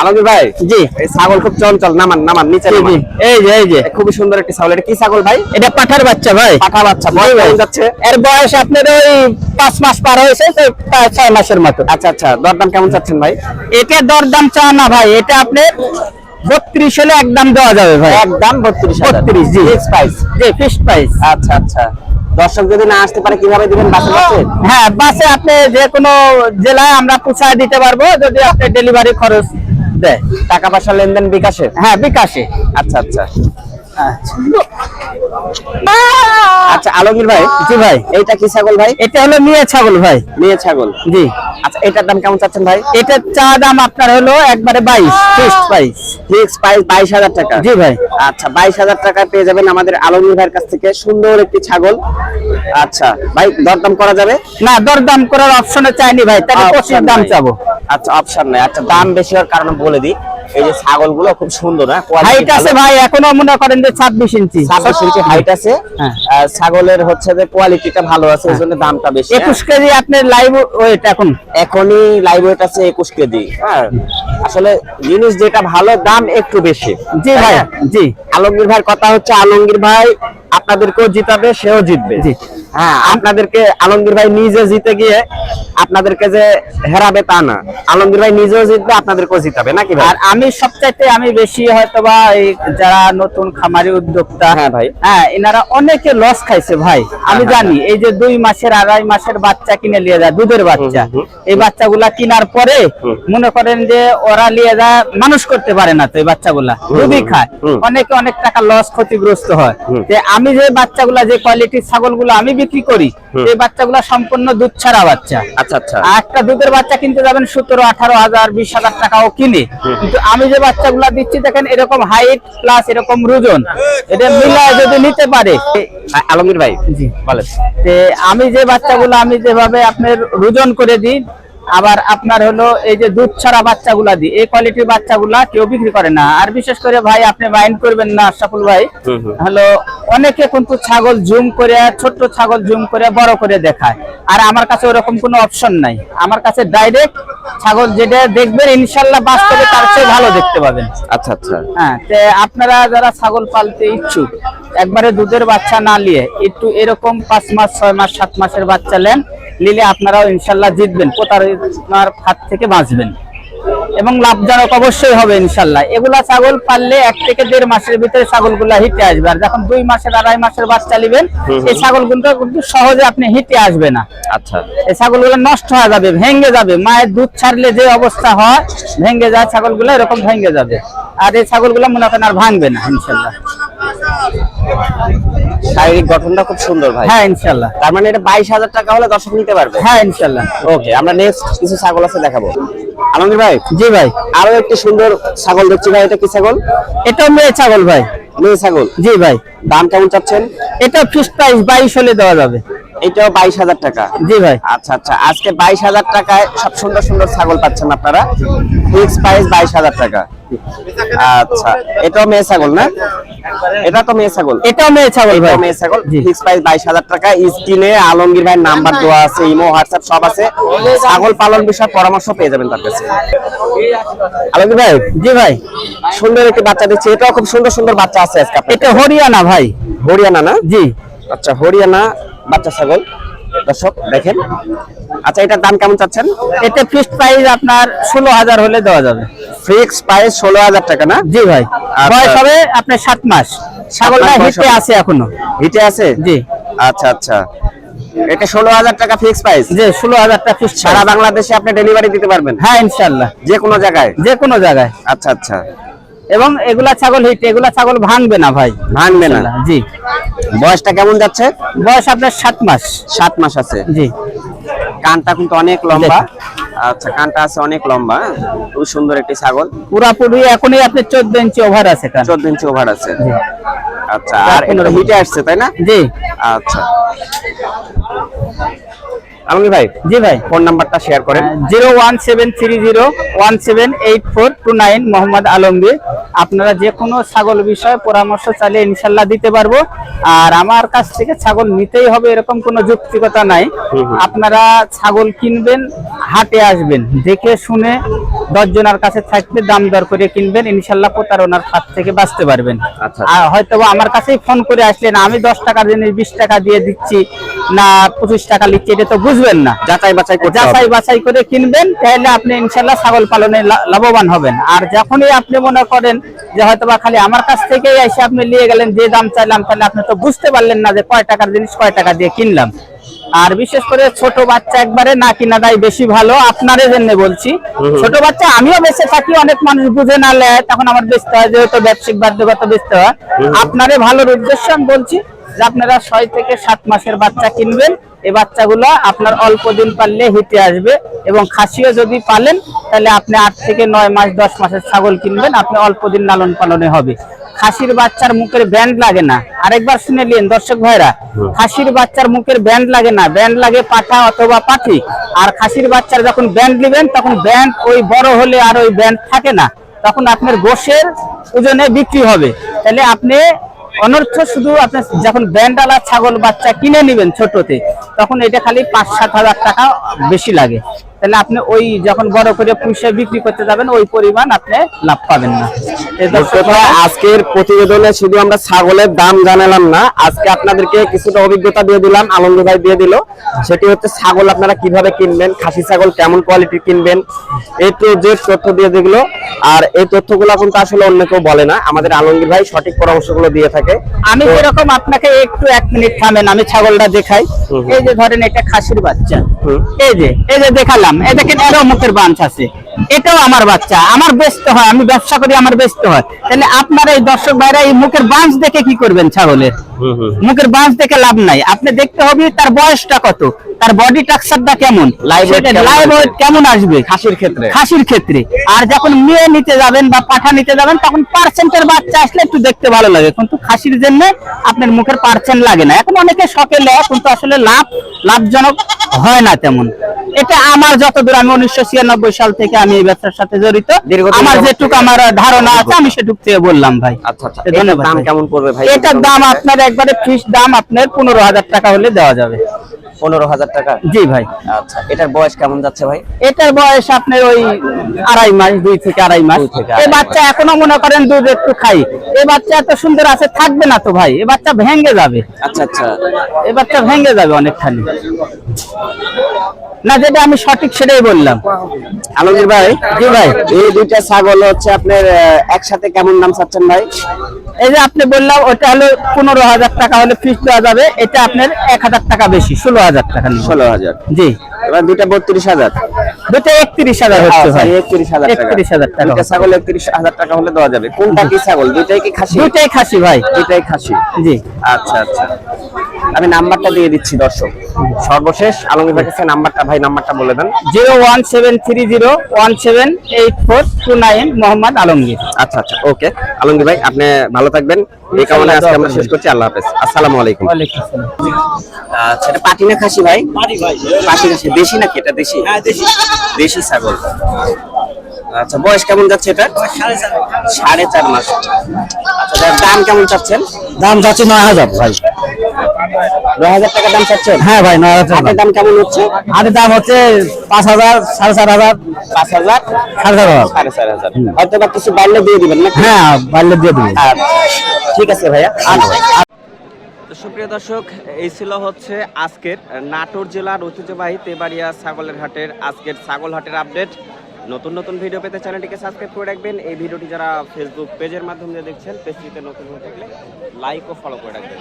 আলমগীর ভাই। জি। এই ছাগল খুব চঞ্চল নামান নামান নিচে নামান। এই যে এই যে। সুন্দর একটি ছাগল। এটা কি ছাগল ভাই? এটা পাঠার বাচ্চা ভাই। পাঠা বাচ্চা বয়স। কেমন যাচ্ছে? এর বয়স আপনার ওই পাঁচ মাস পার হয়েছে ছয় মাসের মতো। আচ্ছা আচ্ছা। দরদাম কেমন চাচ্ছেন ভাই? এটা দরদাম চা না ভাই এটা আপনি বত্রিশ হলে একদম দেওয়া যাবে ভাই। একদম বত্রিশ বত্রিশ জি। ফিক্স প্রাইস জি ফিক্সড প্রাইস আচ্ছা আচ্ছা। দর্শক যদি না আসতে পারে কীভাবে দিবেন? বাসে বাসে? হ্যাঁ বাসে আপনি যে কোনো জেলায় আমরা পৌঁছায় দিতে পারব যদি আপনি ডেলিভারি খরচ দেয়। টাকা পয়সা লেনদেন বিকাশে হ্যাঁ বিকাশে। আচ্ছা আচ্ছা। আচ্ছা। আচ্ছা আলমগীর ভাই জি ভাই এইটা কি ছাগল ভাই? এটা হলো মেয়ে ছাগল ভাই। মেয়ে ছাগল। জি। আচ্ছা এটার দাম কেমন চাচ্ছেন ভাই? এটার চা দাম আপনার হলো একবারে বাইশ ফিক্সড প্রাইস ফিক্স প্রাইস বাইশ হাজার টাকা। জি ভাই। আচ্ছা বাইশ হাজার টাকা পেয়ে যাবেন আমাদের আলমগীর ভাইয়ের কাছ থেকে সুন্দর একটি ছাগল। আচ্ছা ভাই দরদাম করা যাবে? না দরদাম করার অপশনে চাইনি ভাই তাহলে পঁচিশ দাম। চাবো। আচ্ছা অপশন নাই। আচ্ছা দাম বেশি হওয়ার কারণে বলে দিই এই যে ছাগলগুলো খুব সুন্দর হ্যাঁ? হাইট আছে ভাই এখনও মনে করেন যে ছাব্বিশ ইঞ্চি। ছাব্বিশ ইঞ্চি হাইট আছে হ্যাঁ। ছাগলের হচ্ছে যে কোয়ালিটিটা ভালো আছে ওই জন্য দামটা বেশি হ্যাঁ। একুশ কেজি আপনার লাইভ ওয়েট এখন এখনই লাইভ ওয়েট আছে একুশ কেজি হ্যাঁ আসলে জিনিস যেটা ভালো দাম একটু বেশি জি ভাই হ্যাঁ। জি আলমগীর ভাই কথা হচ্ছে আলমগীর ভাই আপনাদেরকেও জিতাবে সেও জিতবে জি। হ্যাঁ আপনাদেরকে আলমগীর ভাই নিজে জিতে গিয়ে আপনাদেরকে যে হেরাবে তা না। আলমগীর ভাই নিজেও জিতবে আপনাদেরকেও জিতাবে নাকি ভাই? আর আমি সবচাইতে আমি বেশি হয়তো বা এই যারা নতুন খামারি উদ্যোক্তা হ্যাঁ ভাই। হ্যাঁ এনারা অনেকে লস খাইছে ভাই। আমি হ্যাঁ, জানি এই যে দুই মাসের আড়াই মাসের বাচ্চা কিনে নিয়ে যায় দুধের বাচ্চা। এই বাচ্চাগুলা কেনার পরে মনে করেন যে ওরা নিয়ে যায় মানুষ করতে পারে না তো এই বাচ্চাগুলা। দুধই খায়। অনেকে অনেক টাকা লস ক্ষতিগ্রস্ত হয়। আমি যে বাচ্চাগুলা যে কোয়ালিটির ছাগলগুলো আমি বিক্রি করি? এই বাচ্চাগুলা সম্পূর্ণ দুধ ছাড়া বাচ্চা। আচ্ছা আচ্ছা। একটা দুধের বাচ্চা কিনতে যাবেন সতেরো আঠারো হাজার বিশ হাজার টাকাও কিনে। কিন্তু আমি যে বাচ্চাগুলা দিচ্ছি দেখেন এরকম হাইট প্লাস এরকম রুজন এটা মিলায় যদি নিতে পারে। আলমগীর ভাই জি। বলেন। আমি যে বাচ্চাগুলো আমি যেভাবে আপনার রুজন করে দিই আবার আপনার হলো এই যে দুধ ছাড়া বাচ্চাগুলা দিই এই কোয়ালিটির বাচ্চাগুলা কেউ বিক্রি করে না। আর বিশেষ করে ভাই আপনি মাইন্ড করবেন না আশরাফুল ভাই। হলো অনেকে কিন্তু ছাগল জুম করে ছোট্ট ছাগল জুম করে বড় করে দেখায়। আর আমার কাছে ওরকম কোনো অপশন নাই। আমার কাছে ডাইরেক্ট ছাগল যেটা দেখবেন ইনশাল্লাহ বাস্তবে তার চেয়ে ভালো দেখতে পাবেন। আচ্ছা আচ্ছা। হ্যাঁ তে আপনারা যারা ছাগল পালতে ইচ্ছুক একবারে দুধের বাচ্চা না নিয়ে একটু এরকম পাঁচ মাস ছয় মাস সাত মাসের বাচ্চা নেন নিলে আপনারাও ইনশাল্লাহ জিতবেন প্রতারণার হাত থেকে বাঁচবেন। এবং লাভজনক অবশ্যই হবে ইনশাল্লাহ। এগুলা ছাগল পাললে এক থেকে দেড় মাসের ভিতরে ছাগলগুলা হিটে আসবে। আর যখন দুই মাসের আড়াই মাসের বাচ্চা নেবেন এই ছাগলগুলো কিন্তু সহজে আপনি হিটে আসবে না। আচ্ছা। এই ছাগলগুলো নষ্ট হয়ে যাবে ভেঙে যাবে। মায়ের দুধ ছাড়লে যে অবস্থা হয় ভেঙে যায় ছাগলগুলো এরকম ভেঙে যাবে। আর এই ছাগলগুলো মনে করেন আর ভাঙবে না ইনশাল্লাহ। শারীরিক গঠনটা খুব সুন্দর ভাই। হ্যাঁ ইনশাল্লাহ তার মানে এটা বাইশ হাজার টাকা হলে দর্শক নিতে পারবে। হ্যাঁ ইনশাল্লাহ ওকে আমরা নেক্সট কিছু ছাগল আছে দেখাবো। আলমগীর ভাই জি ভাই। আরও একটি সুন্দর ছাগল দেখছি ভাই এটা কি ছাগল? এটাও মেয়ে ছাগল ভাই। মেয়ে ছাগল। জি ভাই। দাম কেমন চাচ্ছেন? এটা ফিক্সড প্রাইস বাইশ হলে দেওয়া যাবে। এটাও বাইশ হাজার টাকা। জি ভাই। আচ্ছা আচ্ছা আজকে বাইশ হাজার টাকায় সব সুন্দর সুন্দর ছাগল পাচ্ছেন আপনারা। ফিক্স প্রাইস বাইশ হাজার টাকা। আচ্ছা এটাও মেয়ে ছাগল না? এটা তো মেয়ে ছাগল। এটাও মেয়ে ছাগল ভাই। মেয়ে ছাগল। ফিক্স প্রাইস বাইশ হাজার টাকা স্ক্রিনে আলমগীর ভাইয়ের নাম্বার দেওয়া আছে ইমো হোয়াটসঅ্যাপ সব আছে। ছাগল পালন বিষয়ে পরামর্শ পেয়ে যাবেন তার কাছে। আলমগীর ভাই? জি ভাই। সুন্দর একটি বাচ্চা দিচ্ছে। এটাও খুব সুন্দর সুন্দর বাচ্চা আছে আজকে এটা হরিয়ানা ভাই। হরিয়ানা না? জি। আচ্ছা হরিয়ানা বাচ্চা ছাগল। দর্শক দেখেন। আচ্ছা এটার দাম কেমন চাচ্ছেন? এটা ফিক্সড প্রাইস আপনার ষোলো হাজার হলে দেওয়া যাবে। ফিক্স প্রাইস ষোলো হাজার টাকা না? জি ভাই। আচ্ছা। বয়স হবে আপনার সাত মাস। ছাগলটা হিটে আছে এখনও। হিটে আছে? জি। আচ্ছা আচ্ছা। এটা ষোলো হাজার টাকা ফিক্স প্রাইস জি ষোলো হাজারটা ফিক্সড সারা বাংলাদেশে আপনি ডেলিভারি দিতে পারবেন? হ্যাঁ ইনশাল্লাহ যে কোনো জায়গায়? যে কোনো জায়গায়। আচ্ছা আচ্ছা। এবং এগুলা ছাগল হিট এগুলা ছাগল ভাঙবে না ভাই। ভাঙবে না? জি। বয়সটা কেমন যাচ্ছে? বয়স আপনার সাত মাস। সাত মাস আছে। জি। কানটা কিন্তু অনেক লম্বা। আচ্ছা কানটা আছে অনেক লম্বা। খুব সুন্দর একটি ছাগল। পুরাপুরি এখনই আপনি চোদ্দ ইঞ্চি ওভার আছে কান। চোদ্দ ইঞ্চি ওভার আছে। আচ্ছা আর এটা হিটে আসছে তাই না? জি। আচ্ছা। আলমগীর ভাই জি ভাই। ফোন নাম্বারটা শেয়ার করেন। Zero one seven three zero one seven eight four two nine Mohammad Alamgir. আপনারা যে কোনো ছাগল বিষয়ে পরামর্শ চাইলে ইনশাল্লাহ দিতে পারব। আর আমার কাছ থেকে ছাগল নিতেই হবে এরকম কোনো যুক্তিকতা নাই। আপনারা ছাগল কিনবেন হাটে আসবেন দেখে শুনে দশ জনের কাছে থাকবে দাম দর করে কিনবেন ইনশাল্লাহ প্রতারণার হাত থেকে বাঁচতে পারবেন। আচ্ছা। হয়তো আমার কাছেই ফোন করে আসলেন আমি দশ টাকার জিনিস বিশ টাকা দিয়ে দিচ্ছি না পঁচিশ টাকা নিচ্ছি এটা তো বুঝবেন না। যাচাই বাছাই। যাচাই বাছাই করে কিনবেন তাহলে আপনি ইনশাল্লাহ ছাগল পালনে লাভবান হবেন। আর যখনই আপনি মনে করেন যে হয়তো বা খালি আমার কাছ থেকেই এসে আপনি নিয়ে গেলেন যে দাম চাইলাম তাহলে আপনি তো বুঝতে পারলেন না যে কয় টাকার জিনিস কয় টাকা দিয়ে কিনলাম। আর বিশেষ করে ছোট বাচ্চা একবারে না কিনা কিনাটাই বেশি ভালো আপনাদের জন্য বলছি। ছোট বাচ্চা আমিও বেঁচে থাকি অনেক মানুষ বুঝে না নেয় তখন আমার বেচতে হয় যেহেতু ব্যবসায়িক বাধ্যকতা বেচতে হয়। আপনারে ভালোর উদ্দেশ্য আমি বলছি যে আপনারা ছয় থেকে সাত মাসের বাচ্চা কিনবেন এই বাচ্চাগুলো আপনার অল্প দিন পারলে হিটে আসবে এবং খাসিও যদি পালেন তাহলে আপনি আট থেকে নয় মাস দশ মাসের ছাগল কিনবেন আপনি অল্প দিন লালন পালনে হবে। খাসির বাচ্চার মুখের ব্যান্ড লাগে না। আরেকবার শুনে নিন দর্শক ভাইরা খাসির বাচ্চার মুখের ব্যান্ড লাগে না। ব্যান্ড লাগে পাঠা অথবা পাঠি আর খাসির বাচ্চার যখন ব্যান্ড নেবেন তখন ব্যান্ড ওই বড় হলে আর ওই ব্যান্ড থাকে না। তখন আপনার গোশের ওজনে বিক্রি হবে। তাহলে আপনি অনর্থ শুধু আপনি যখন ব্যান্ডালা ছাগল বাচ্চা কিনে নেবেন ছোটতে, তখন এটা খালি পাঁচ সাত হাজার টাকা বেশি লাগে। তাহলে আপনি ওই যখন বড় করে পুষে বিক্রি করতে যাবেন ওই পরিমাণ আপনি লাভ পাবেন না। আজকের প্রতিবেদনে শুধু আমরা ছাগলের দাম জানালাম না আজকে আপনাদেরকে কিছুটা অভিজ্ঞতা দিয়ে দিলাম আনন্দ ভাই দিয়ে দিল। সেটি হচ্ছে ছাগল আপনারা কীভাবে কিনবেন খাসি ছাগল কেমন কোয়ালিটির কিনবেন এই তো যে তথ্য দিয়ে দিলো। আর এই তথ্যগুলো কিন্তু আসলে অন্য কেউ বলে না আমাদের আলমগীর ভাই সঠিক পরামর্শগুলো দিয়ে থাকে। আমি তো- যেরকম আপনাকে একটু এক মিনিট থামেন আমি ছাগলটা দেখাই। এই যে ধরেন এটা খাসির বাচ্চা। এই যে এই যে দেখালাম। এই দেখেন এরও মুখের বাঞ্চ আছে। এটাও আমার বাচ্চা। আমার ব্যস্ত হয় আমি ব্যবসা করি আমার ব্যস্ত হয়। তাহলে আপনারা এই দর্শক ভাইরা এই মুখের বাঞ্চ দেখে কি করবেন ছাগলের? মুখের বাঁশ দেখে লাভ নাই। আপনি দেখতে হবে তার বয়সটা কত তার বডি টাক্সারটা কেমন। লাইভ? কেমন আসবে? খাসির ক্ষেত্রে। খাসির ক্ষেত্রে। আর যখন মেয়ে নিতে যাবেন বা পাঠা নিতে যাবেন তখন পার্সেন্টের বাচ্চা আসলে একটু দেখতে ভালো লাগে। কিন্তু খাসির জন্য আপনার মুখের পার্সেন্ট লাগে না। এখন অনেকে শখে লেয় কিন্তু আসলে লাভ লাভজনক হয় না তেমন। এটা আমার যতদূর আমি উনিশশো ছিয়ানব্বই সাল থেকে আমি এই ব্যবসার সাথে জড়িত। আমার যেটুকু আমার ধারণা আছে আমি সেটুক থেকে বললাম ভাই। আচ্ছা আচ্ছা। ধন্যবাদ দাম কেমন পড়বে ভাই? এটার দাম আপনার একবারে ফিস দাম আপনার পনেরো হাজার টাকা হলে দেওয়া যাবে। পনেরো হাজার টাকা? জি ভাই। আচ্ছা এটার বয়স কেমন যাচ্ছে ভাই? এটার বয়স আপনার ওই আড়াই মাস দুই থেকে আড়াই মাস। এই বাচ্চা এখনও মনে করেন দুধ একটু খাই। এই বাচ্চা এত সুন্দর আছে থাকবে না তো ভাই। এই বাচ্চা ভেঙে যাবে। আচ্ছা আচ্ছা। এই বাচ্চা ভেঙে যাবে অনেকখানি। না যেটা আমি সঠিক সেটাই বললাম। আলমগীর ভাই জি ভাই। এই দুইটা ছাগল হচ্ছে আপনার একসাথে কেমন দাম চাচ্ছেন ভাই? এই যে আপনি বললাম ওটা হলো পনেরো হাজার টাকা হলে ফিস দেওয়া যাবে। এটা আপনার এক হাজার টাকা বেশি ষোলো হাজার টাকা। ষোলো হাজার। জি। এবার দুইটা বত্রিশ হাজার। দুটো একত্রিশ হাজার হচ্ছে ভাই। একত্রিশ হাজার একত্রিশ হাজার টাকা ছাগল একত্রিশ হাজার টাকা হলে দেওয়া যাবে। কোনটা কি ছাগল? দুইটাই কি খাসি? দুটাই খাসি ভাই। দুইটাই খাসি। জি। আচ্ছা আচ্ছা। আমি নাম্বারটা দিয়ে দিচ্ছি দর্শক। সর্বশেষ আলমগীর ভাই কাছে নাম্বারটা ভাই নাম্বারটা বলে দেন। Zero one seven three zero one seven eight four two nine Mohammad Alamgir. আচ্ছা আচ্ছা ওকে। আলমগীর ভাই আপনি ভালো থাকবেন। এই কারণে আজকে আমরা শেষ করছি। আল্লাহ হাফেজ। আসসালামু আলাইকুম। ওয়ালাইকুম আসসালাম। আচ্ছা পাটি না খাসি ভাই? পাটি খাসি। দেশি নাকি এটা দেশি? দেশি। ছাগল। আচ্ছা বয়স কেমন যাচ্ছে এটা? সাড়ে চার মাস। আচ্ছা দাম কেমন চাচ্ছেন? দাম যাচ্ছে নয় হাজার ভাই। নয় হাজার টাকা দাম চাচ্ছেন? হ্যাঁ ভাই নয় হাজার দাম কেমন হচ্ছে? হাটের দাম হচ্ছে পাঁচ হাজার সাড়ে চার হাজার। পাঁচ হাজার? সাড়ে চার হাজার। সাড়ে চার হাজার। হয়তো বা কিছু বাড়লে দিয়ে দিবেন না হ্যাঁ বাড়লে দিয়ে দেবো আচ্ছা ঠিক আছে ভাইয়া। সুপ্রিয় দর্শক এই ছিল হচ্ছে আজকের নাটোর জেলার ঐতিহ্যবাহী তেবাড়িয়া ছাগলের হাটের আজকের ছাগল হাটের আপডেট। নতুন নতুন ভিডিও পেতে চ্যানেলটিকে সাবস্ক্রাইব করে রাখবেন। এই ভিডিওটি যারা ফেসবুক পেজের মাধ্যমে দেখছেন পেজটিতে নতুন হয়ে থাকলে লাইক ও ফলো করে রাখবেন।